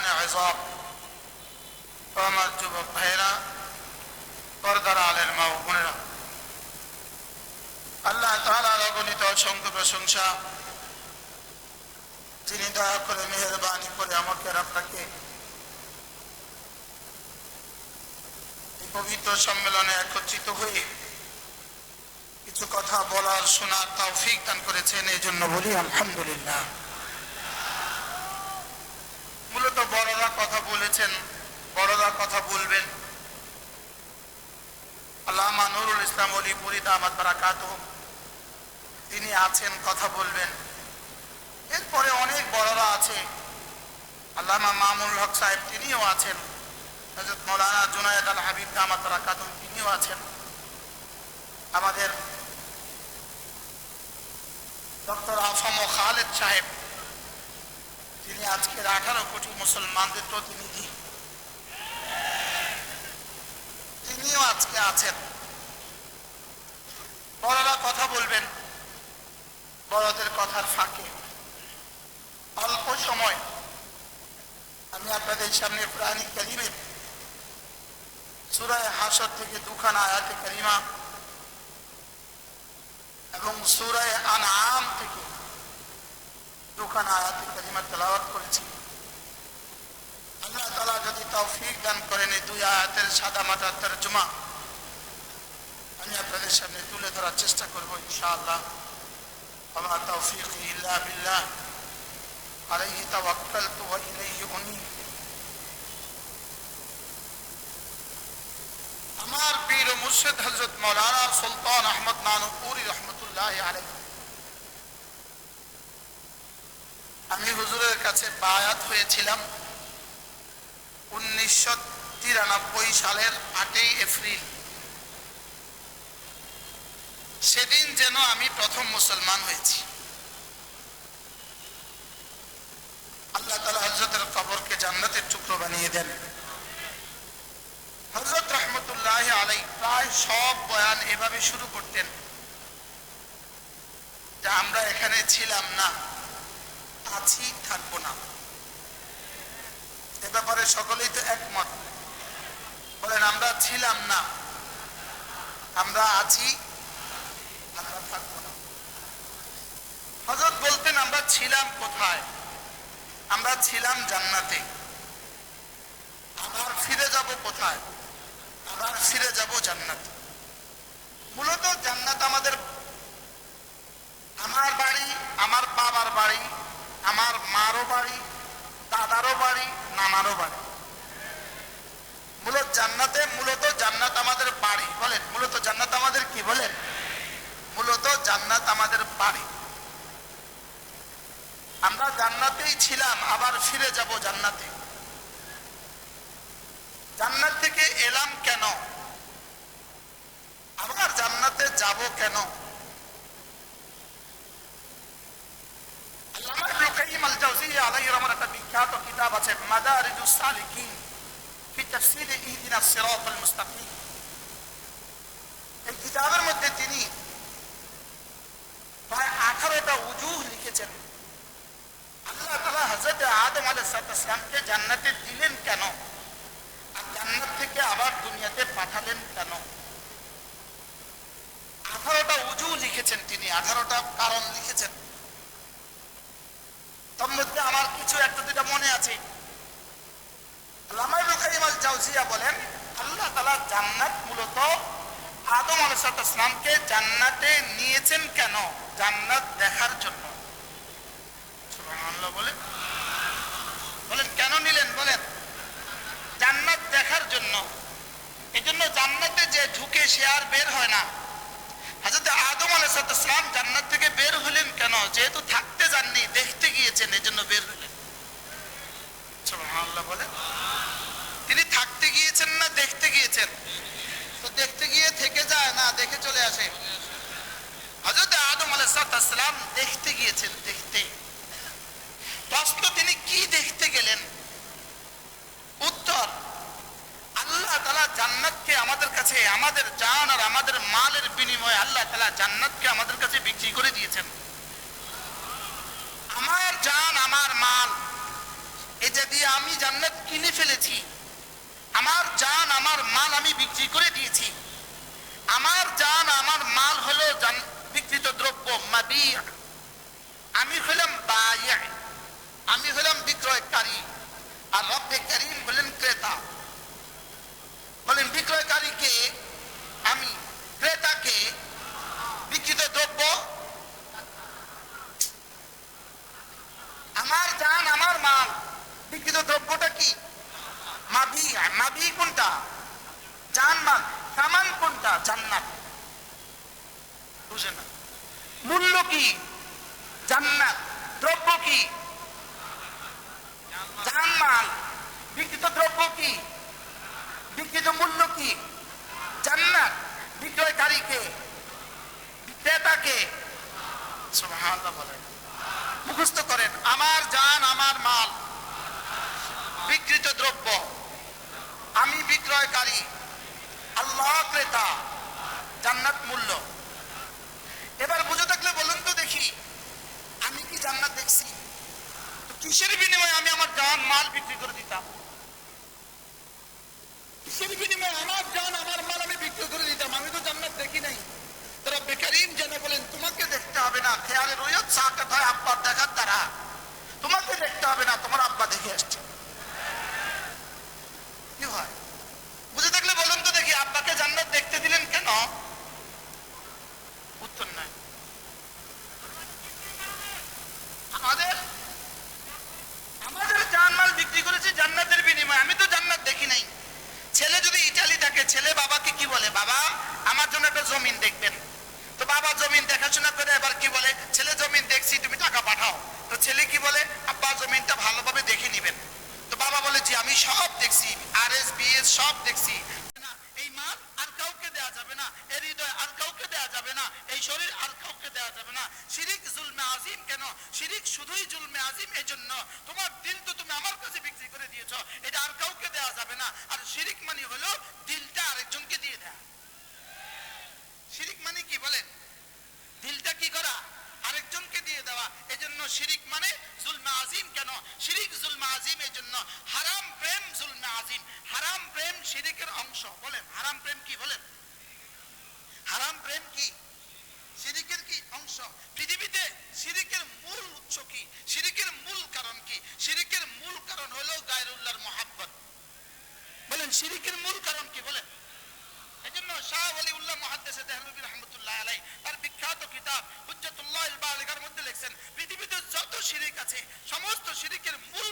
বুজুর্গান আজব আমার যুবক ভাইয়েরা পর্দার আলের মা বোনেরা আল্লাহ তাআলার অগণিত অসংখ্য প্রশংসা যিনি দয়া করে মেহরবানি করে আমাকে আর আপনাকে পবিত্র সম্মেলনে একত্রিত হয়ে কিছু কথা বলার শোনার তৌফিক দান করেছেন, এই জন্য বলি আলহামদুলিল্লাহ। মূলত বড়রা কথা বলেছেন, বড়রা কথা বলবেন। আল্লামা নুরুল ইসলাম অলি পুরী দামাত বারাকাত তিনি আছেন, কথা বলবেন। এরপরে অনেক বড়রা আছে। আল্লামা মামুল হক সাহেব, তিনিও আছেন। হজরত মৌলানা জুনায়দ আল হাবিব দামাত বারাকাত তিনিও আছেন। আমাদের ডক্টর আফম খালেদ সাহেব আঠারো কোটি মুসলমানদের প্রতিনিধি। তিনিও আজকে আছেন। বড়রা কথা বলবেন, বড়দের কথার ফাঁকে। অল্প সময়। আমি আপনাদের সামনে প্রাণী কালিমের সুরায় হাসর থেকে দুখানা আয়াতে কালিমা এবং সুরায় আনআম থেকে দুখানা আয়াতে কালিমা তেলাওয়াত করেছি। আল্লাহ তালা যদি তৌফিক দান করেন এই দুই আয়াতের সাদা মাটার তর্জমা আমি আপনাদের সামনে তুলে ধরার চেষ্টা করব ইনশাআল্লাহ। আমার তৌফিক ইল্লা বিল্লাহ। আলাইহি তাওয়াক্কালতু ওয়া ইলাইহি উনীব আমার পীর ও মুর্শিদ হযরত মাওলানা সুলতান আহমদ নানুপুরি রহমতুল্লাহ আলাইহি। আমি হুজুরের কাছে বায়াত হয়েছিলাম। উনিশশো তিরানব্বই সালের আটই এপ্রিল। সেদিন যেন আমি প্রথম মুসলমান হয়েছি। আল্লাহ তালা হজরতের কবরকে জান্নাতের টুকরো বানিয়ে দেন। হজরত রহমতুল্লাহ আলাই প্রায় সব বয়ান এভাবে শুরু করতেন। যে আমরা এখানে ছিলাম না আছি থাকব না। এ ব্যাপারে সকলেই তো একমত। বলেন, আমরা ছিলাম না। আমরা আছি, আমরা থাকব না। হজরত বলতেন, আমরা ছিলাম কোথায়? আমরা ছিলাম জান্নাতে। আবার ফিরে যাব কোথায়? আবার ফিরে যাব জান্নাতে। মূলত জান্নাত আমাদের, আমার বাড়ি, আমার বাবার বাড়ি, আমার মারও বাড়ি, দাদারও বাড়ি নানারও বাড়ি। মূলত জান্নাতে, মূলত জান্নাত আমাদের বাড়ি, বলেন। মূলত জান্নাত আমাদের কি, বলেন? মূলত জান্নাত আমাদের বাড়ি। আমরা জান্নাতেই ছিলাম, আবার ফিরে যাব জান্নাতে। জান্নাত থেকে এলাম কেন? আবার জান্নাতে যাব কেন আল্লামা জান্নাতে দিলেন কেন? আর জান্নাত থেকে আবার দুনিয়াতে পাঠালেন কেন? আঠারোটা উজু লিখেছেন তিনি, আঠারোটা কারণ লিখেছেন। তার মধ্যে আমার কিছু একটা দুটা মনে আছে। লামাই রুকাইম আল জাউজিয়া বলেন, আল্লাহ তালা জান্নাত মূলত আদম আলাইসালামকে জান্নাতে নিয়েছেন কেন? জান্নাত দেখার জন্য। বলেন। বলেন, কেন নিলেন? বলেন। জান্নাত দেখার জন্য। এই জন্য জান্নাতে যে ঢুকে সে আর বের হয় না। হাজরত আদম আলাইসালাম জান্নাত থেকে বের হলেন কেন? যেহেতু থাকতে যাননি, দেখতে গিয়েছেন এই জন্য বের হলেন। বলেন। তিনি থাকতে গিয়েছেন না, দেখতে গিয়েছেন? তো দেখতে গিয়ে থেকে যায়, না, দেখে চলে আসে। হজরত আদম আলাইসালাম দেখতে গিয়েছেন, দেখতে। প্রশ্ন তিনি কি দেখতে গেলেন উত্তর বিক্রি করে দিয়েছেন। আমার জান, আমার মাল এটা আমি জান্নাত কিনে ফেলেছি, আমার জান, আমার মাল আমি বিক্রি করে দিয়েছি। আমার জান, আমার মাল হলো বিক্রিত দ্রব্য আমি হলাম আমি হলাম বিক্রয়কারী। আর রব্বে হলেন ক্রেতা। বলেন, বিক্রয়কারীকে আমি ক্রেতাকে বিক্রিত দ্রব্য, আমার জান, আমার মাল, বিক্রিত দ্রব্যটা কি? মাভি মাভি কোনটা? জান মাল, সামান কোনটা? জান্নাত। বুঝে না। মূল্য কি? জান্নাত। দ্রব্য কি? জান মাল। বিক্রিত দ্রব্য কি? বিক্রিত মূল্য কি? জান্নাত বিক্রয়কারীকে বিক্রেতাকে? বলেন। মুখস্থ করেন, আমার জান, আমার মাল, বিক্রিত দ্রব্য, আমি বিক্রয়কারী আল্লাহ ক্রেতা, জান্নাত মূল্য। এবার বুঝে থাকলে বলুন তো দেখি, আমি কি জান্নাত দেখছি? কিসের বিনিময়ে আমি আমার জান, মাল বিক্রি করে দিতাম? কিসের বিনিময়ে আমার জান, আমার মাল আমি বিক্রি করে দিতাম। আমি তো জান্নাত দেখি নাই। তারা বেকারিম জেনে বলেন, তোমাকে দেখতে হবে না, খেয়ালে রয়েত সাকাত হয় আব্বার দেখার দ্বারা। তোমাকে দেখতে হবে না, তোমার আব্বা দেখে আসছে। কি হয়? বুঝে থাকলে বলুন তো দেখি, আব্বাকে জান্নাত দেখতে দিলেন কেন? উত্তর নাই। আমাদের আমাদের জানমাল বিক্রি করেছি জান্নাতের বিনিময়ে। আমি তো জান্নাত দেখি নাই। ছেলে যদি ইটালি থাকে ছেলে বাবাকে কি বলে? বাবা, আমার জন্য একটা জমিন দেখবেন। তো বাবা জমিন দেখাশোনা করে এবার কি বলে? ছেলে জমিন দেখছি, তুমি টাকা পাঠাও। তো ছেলে কি বলে? আব্বা, জমিনটা ভালোভাবে দেখে নিবেন। তো বাবা বলে, জি, আমি সব দেখছি আর এস বি এস সব দেখছি। এই মাল আর কাউকে দেয়া যাবে না এর হৃদয় আর কাউকে দেয়া যাবে না, এই শরীর আর দেয়া যাবে না। শিরিক জুলমে আজিম কেন? শিরিক শুধুই জুলমে আজিম এই জন্য তোমার দিল তো তুমি আমার কাছে বিক্রি করে দিয়েছ, এটা আর কাউকে দেয়া যাবে না। আর শিরিক মানে হলো দিলটা আরেকজনকে দিয়ে দেয়া। শিরিক মানে কি বলেন? দিলটা কি করা? আরেকজনকে দিয়ে দেওয়া। শিরিক মানে জুলমে আজিম কেন? শিরিক জুলমে আজিম এই জন্য হারাম প্রেম জুলমে আজিম। হারাম প্রেম শিরিকের অংশ। বলেন, হারাম প্রেম কি বলেন? হারাম প্রেম কি? শিরিকের কি অংশ? পৃথিবীতে শিরিকের মূল উৎস কি? শিরিকের মূল কারণ কি? শিরিকের মূল কারণ হলো গায়রুল্লাহর মোহাব্বত। বলেন শিরিকের মূল কারণ কি? বলেন। এজন্য শাহ ওলি উল্লাহ মুহাদ্দিসে দেহলভী রহমতুল্লাহ আলাই তার বিখ্যাত কিতাব হুজ্জাতুল্লাহ আল বালিগার মধ্যে লিখছেন, পৃথিবীতে যত শিরিক আছে, সমস্ত শিরিকের মূল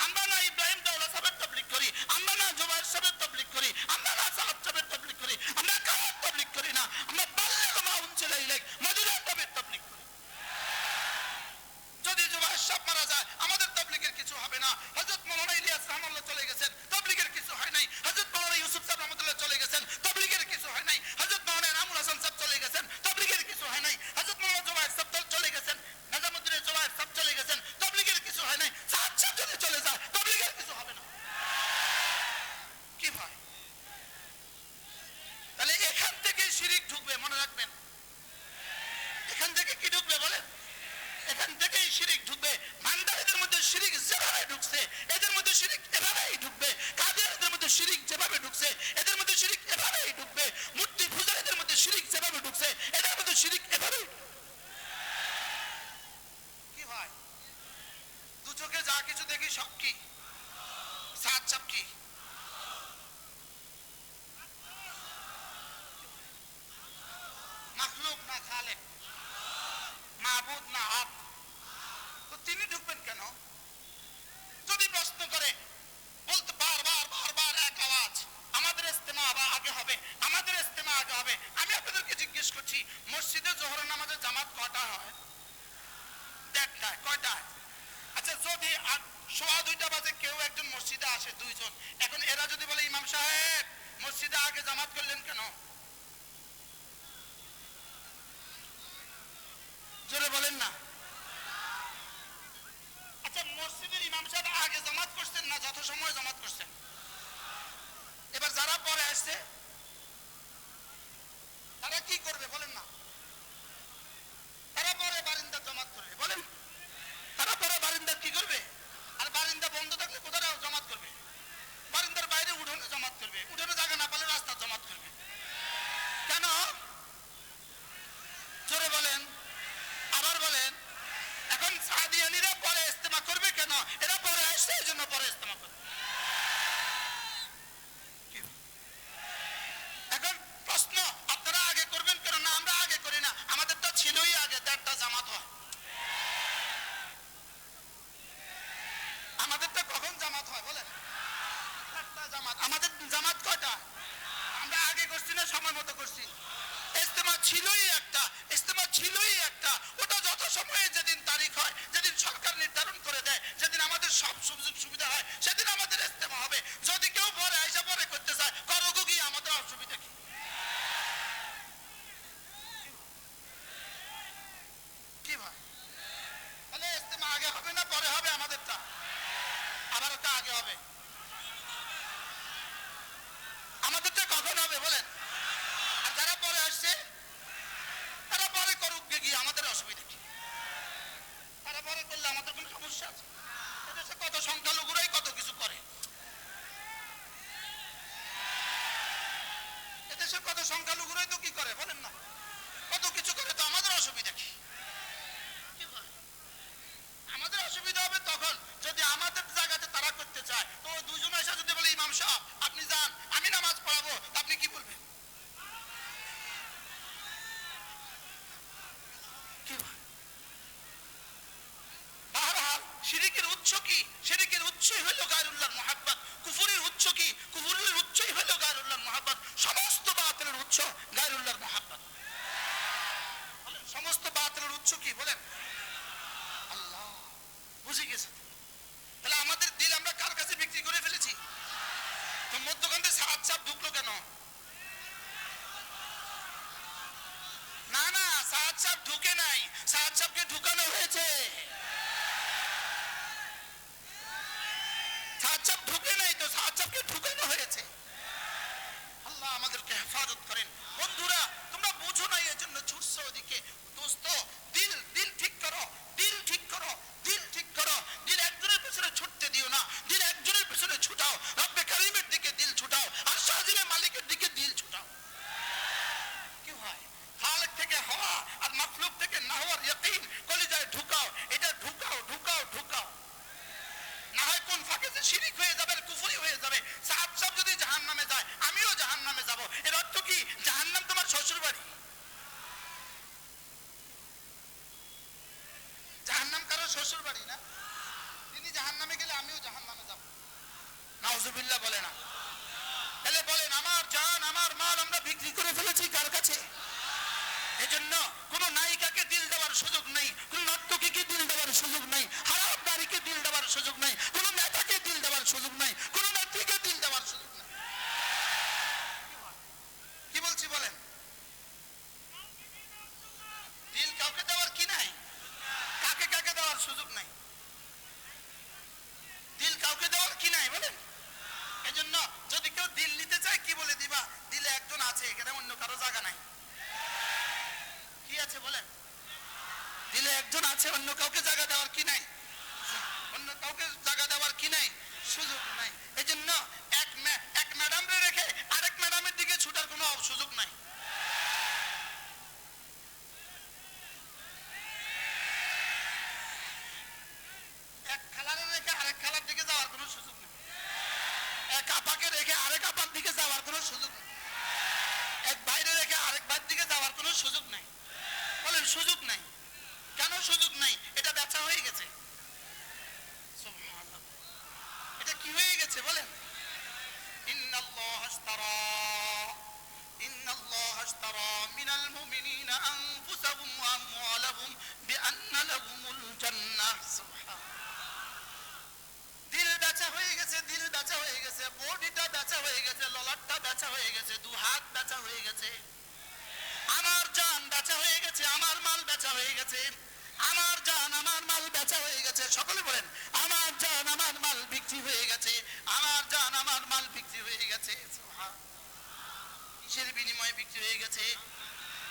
i'm done শিরিক যেভাবে ঢুকছে, এদের মধ্যে শিরিক এভাবেই ঢুকবে। মূর্তি পূজার এদের মধ্যে শিরিক যেভাবে ঢুকছে, এদের মধ্যে শিরিক এভাবেই কি হয়? দু চোখে যা কিছু দেখি সব কি? সাত সব কি? ছিলই এক সুযোগ নাই কোনো বিক্রি হয়ে গেছে।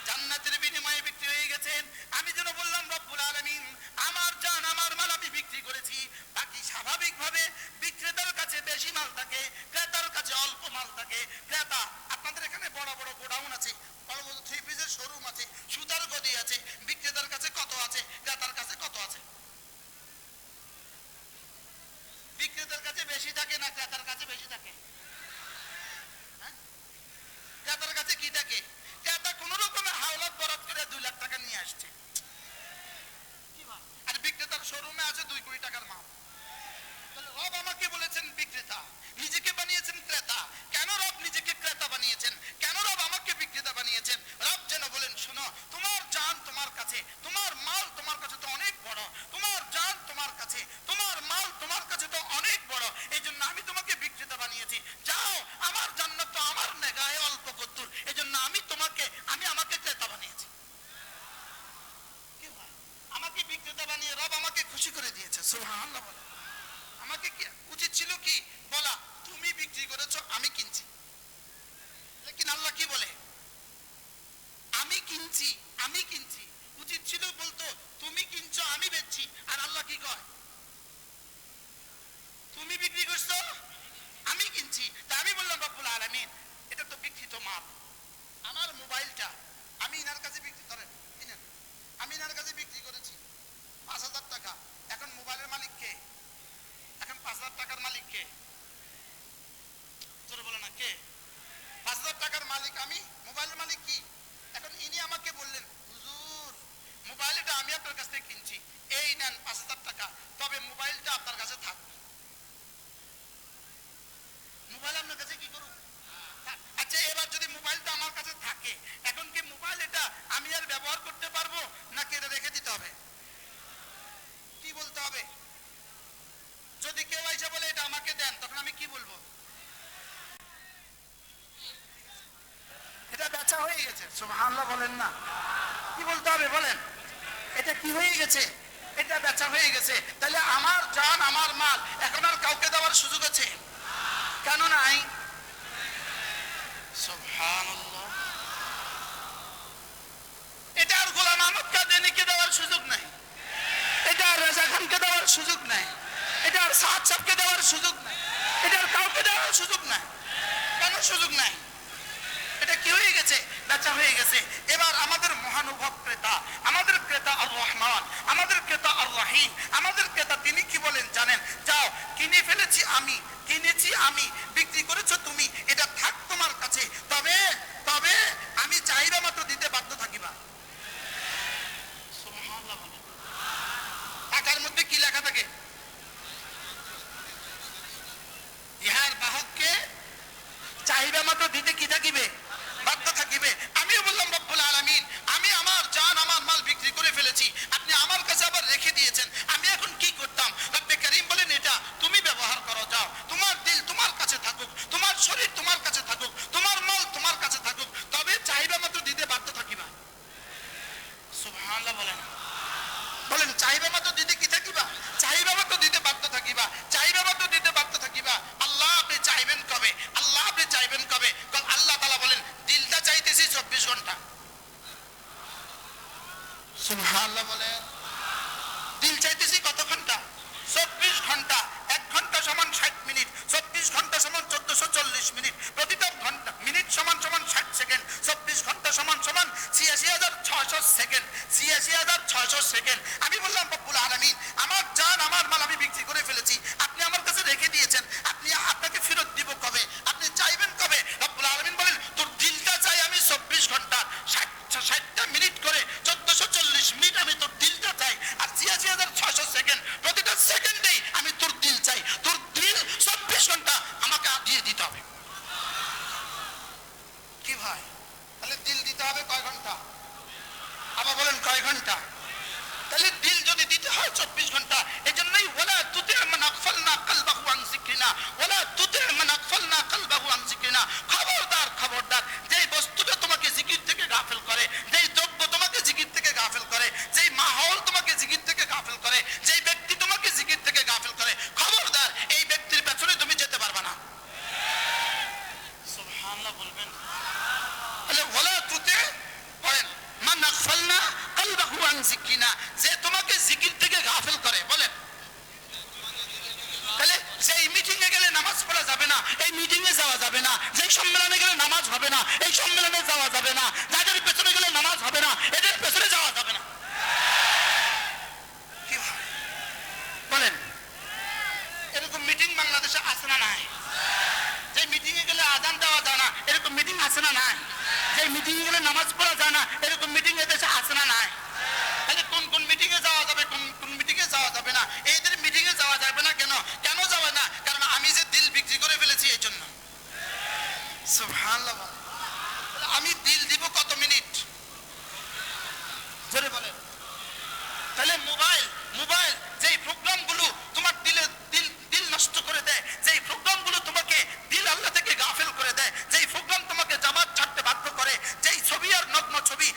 জান্নাতের বিনিময়ে বিক্রি হয়ে গেছেন আমি যেন বললাম, রব্বুল আলমিন, আমার জান, আমার মাল আমি বিক্রি করেছি। বাকি স্বাভাবিকভাবে বিক্রেতার কাছে বেশি মাল থাকে, ক্রেতার কাছে অল্প মাল থাকে। ক্রেতা, আপনাদের এখানে বড় বড় গোডাউন আছে, বড় বড় থ্রি পিসের শোরুম আছে, সুতার গদি আছে, বিক্রেতার কাছে গেছে, এটা বেচা হয়ে গেছে। তাহলে আমার জান, আমার মাল, এখন আর কাউকে দেওয়ার সুযোগ আছে? কেন নাই? এটা আর গোলাম আহমদ কাদেনিকে দেওয়ার সুযোগ নাই। এটা আর রাজা খানকে দেওয়ার সুযোগ নাই। এটা আর সাহাদ সাহকে দেওয়ার সুযোগ নাই। এটা আর কাউকে দেওয়ার সুযোগ নাই। কেন সুযোগ নাই? এটা কি হয়ে গেছে? বেচা হয়ে গেছে। এবার আমাদের মহানুভব ক্রেতা, আমাদের ক্রেতা আর রহমান, আমাদের ক্রেতা আর রহিম, আমাদের ক্রেতা তিনি কি বলেন জানেন? যাও, কিনে ফেলেছি আমি, কিনেছি আমি, বিক্রি করেছ তুমি, এটা থাক তোমার কাছে। তবে তবে আমি চাহিদা মাত্র দিতে বাধ্য থাকিবা টাকার মধ্যে কি লেখা থাকে? ইহার বাহককে চাহিদা মাত্র দিতে কি থাকিবে? বাধ্য থাকিবে। আমিও বললাম, রব্বুল আলমিন, আমি আমার জান, আমার মাল বিক্রি করে ফেলেছি। আপনি আমার কাছে আবার রেখে দিয়েছেন। আমি এখন কি করতাম? রব্বে করিম বলেন, এটা তুমি ব্যবহার করো, যাও। তোমার দিল, তোমার মিনিট আমি তোর দিলটা চাই আর ছিয়াশি হাজার ছয়শো সেকেন্ড যাবে না যে সম্মেলনে গেলে নামাজ হবে না, এই সম্মেলনে যাওয়া যাবে না, যাদের পেছনে গেলে নামাজ হবে না, এদের পেছনে যাওয়া যাবে না। বলেন, এরকম মিটিং বাংলাদেশে আছে না নাই? যে মিটিং এ গেলে আদান দেওয়া যায় না, এরকম মিটিং আছে না নাই? যে মিটিং এ গেলে নামাজ পড়া যায় না, এরকম মিটিং এদেশে আছে না নাই? তাহলে কোন কোন মিটিং এ যাওয়া যাবে, কোন কোন মিটিং এ যাওয়া যাবে না? এইদের আমি বিল দিব কত মিনিট? ধরে বলেন। তাহলে মোবাইল মোবাইল, যেই প্রোগ্রামগুলো তোমার দিলে দিল দিল নষ্ট করে দেয়, যেই প্রোগ্রামগুলো তোমাকে দিল আল্লাহ থেকে গাফেল করে দেয়, যেই প্রোগ্রাম তোমাকে জামাত ছাড়তে বাধ্য করে, যেই ছবি আর নগ্ন ছবি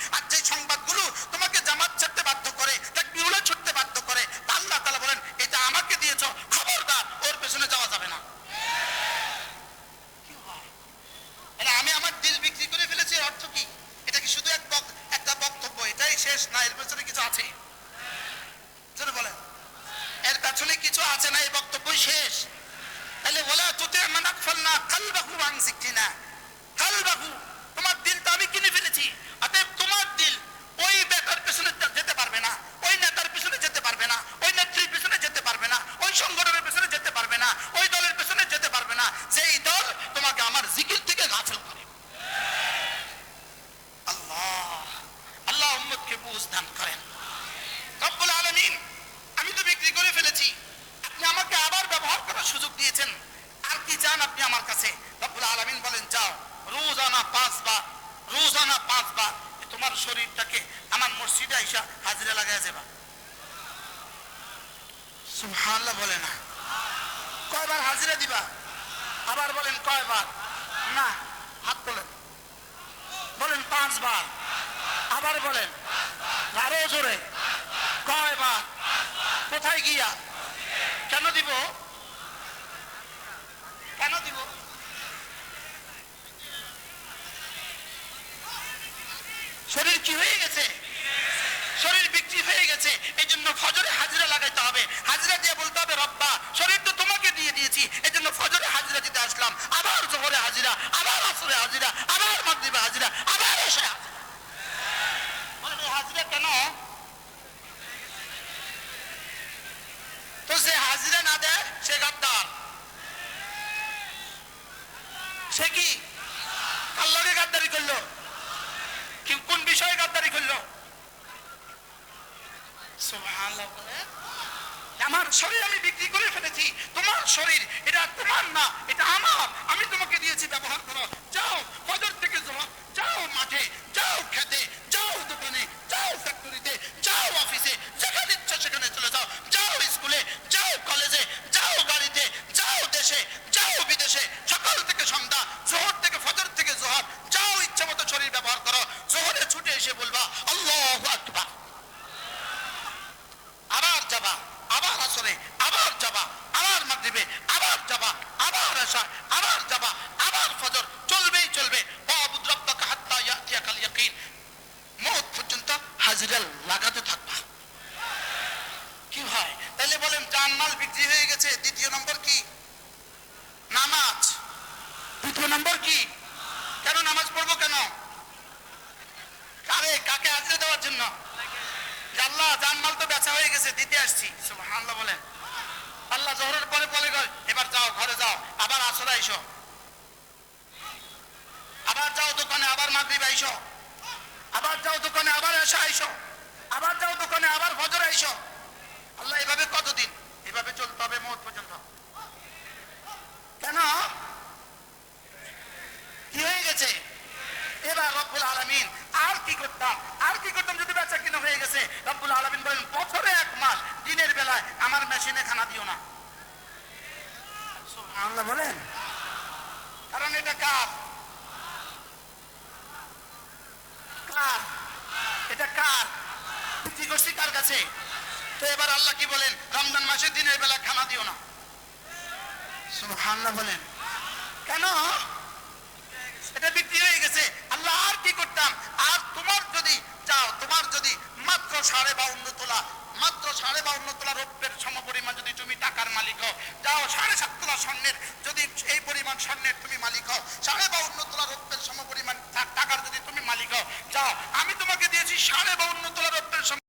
সিধা আইসা হাজিরা লাগাই যাবা সুহাল্লা বলে না। কয়বার হাজিরা দিবা? আবার বলেন কয়বার? না, হাত তোলেন। বলেন পাঁচবার। আবার বলেন, আরও জোরে। কয়বার? কোথায় গিয়া? কেন দিব? কেন দিব? শরীর কি হয়ে গেছে? শরীর বিক্রি হয়ে গেছে এই জন্য ফজরে হাজিরা লাগাইতে হবে। হাজিরা দিয়ে বলতে হবে, রব্বা, শরীর তো তোমাকে দিয়ে দিয়েছি এই জন্য ফজরে হাজিরা দিতে আসলাম, আবার জোহরে হাজিরা, আবার আসরে হাজিরা, আবার আবার আসা আবার যাবা, আবার ফজর। চলবেই চলবে। মৌত পর্যন্ত হাজিরা লাগাতে থাকবা। কি হয় তাহলে বলেন জানমাল বিক্রি হয়ে গেছে, দ্বিতীয় নম্বর কি? নামাজ। দ্বিতীয় নম্বর কি? কেন নামাজ পড়ব কেন? কারে, কাকে হাজিরা দেওয়ার জন্য? আল্লাহ জানমাল তো বেচা হয়ে গেছে, দিতে আসছি। সুবহানাল্লাহ বলেন। আল্লাহ জোহরের পরে বলে গয় এবার যাও, ঘরে যাও, আবার আসরে আইসো। আবার যাও দোকানে, আবার মাগরিব আইসো। আবার যাও দোকানে, আবার এসে আইসো। আবার যাও দোকানে, আবার ফজর আইসো। আল্লাহ এভাবে কতদিন? এভাবে চলতে হবে মত পর্যন্ত। কেন? কি হয়ে গেছে? এবার রব্বুল আলামিন আর কি করতাম? আর কি করতাম যদি বেচা কিনা হয়ে গেছে? রব্বুল আলামিন বলেন, বছরে এক মাস, দিনের বেলায় আমার মেশিনে খানা দিও না। আল্লাহ বলেন। কারণ এটা কার? কার? এটা কার? বিক্রি কার কাছে? তো এবার আল্লাহ কি বলেন? রমজান মাসের দিনের বেলা খানা দিও না। সুবহানাল্লাহ বলেন। কেন? এটা বিক্রি হয়ে গেছে। আল্লাহ আর কি করতাম? আর তোমার যদি যাও তোমার যদি মাত্র সাড়ে বাউন্ন তোলা মাত্র সাড়ে বাউন্ন তোলা রৌপ্যের সম পরিমাণ যদি তুমি টাকার মালিক হও, যাও সাড়ে সাত তোলা স্বর্ণের যদি এই পরিমাণ স্বর্ণের তুমি মালিক হও, সাড়ে বাউন্ন তোলা রৌপ্যের সম পরিমাণ টাকার যদি তুমি মালিক হও, যাও, আমি তোমাকে দিয়েছি সাড়ে বাউন্ন তোলা রৌপ্যের সম